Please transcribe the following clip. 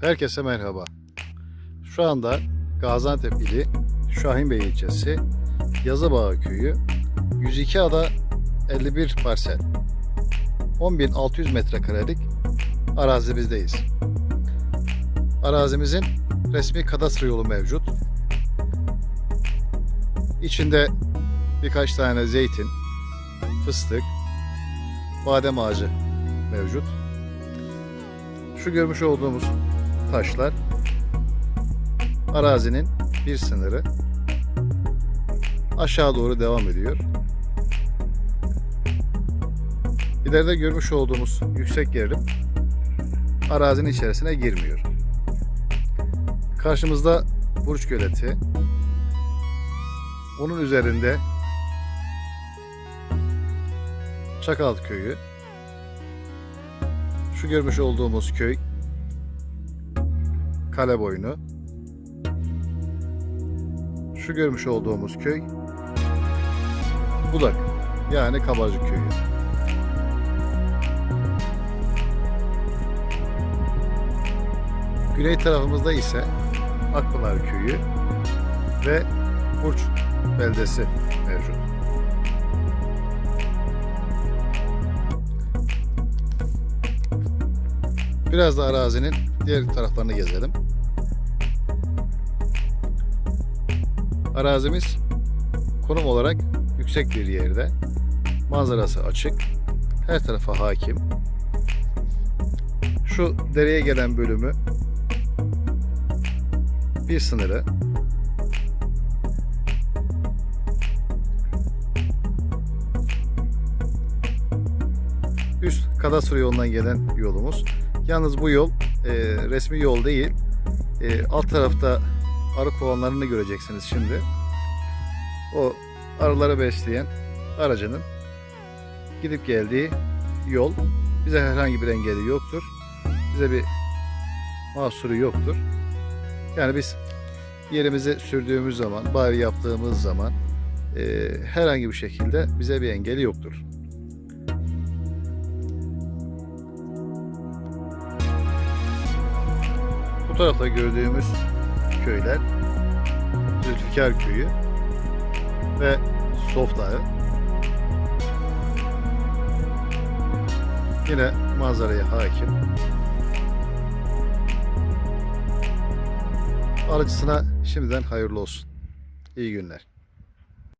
Herkese merhaba. Şu anda Gaziantep ili Şahinbey ilçesi Yazıbağ köyü 102 ada 51 parsel 10.600 metrekarelik arazimizdeyiz. Arazimizin resmi kadastro yolu mevcut. İçinde birkaç tane zeytin, fıstık, badem ağacı mevcut. Şu görmüş olduğumuz taşlar arazinin bir sınırı aşağı doğru devam ediyor. İleride görmüş olduğumuz yüksek gerilim arazinin içerisine girmiyor. Karşımızda Burç Göleti. Onun üzerinde Çakalt Köyü. Şu görmüş olduğumuz köy Kale Boynu. Şu görmüş olduğumuz köy Budak yani Kabarcık Köyü. Güney tarafımızda ise Akpınar Köyü ve Burç beldesi mevcut. Biraz da arazinin diğer taraflarını gezelim. Arazimiz konum olarak yüksek bir yerde. Manzarası açık. Her tarafa hakim. Şu dereye gelen bölümü bir sınırı üst kadastro yolundan gelen yolumuz. Yalnız bu yol e, resmi yol değil. E, alt tarafta arı kovanlarını göreceksiniz şimdi. O arıları besleyen aracının gidip geldiği yol. Bize herhangi bir engeli yoktur. Bize bir mahsuru yoktur. Yani biz yerimize sürdüğümüz zaman, bari yaptığımız zaman e, herhangi bir şekilde bize bir engeli yoktur. Tarafta gördüğümüz köyler Zülfikar Köyü ve Sof Dağı. Yine manzaraya hakim. Alıcısına şimdiden hayırlı olsun. İyi günler.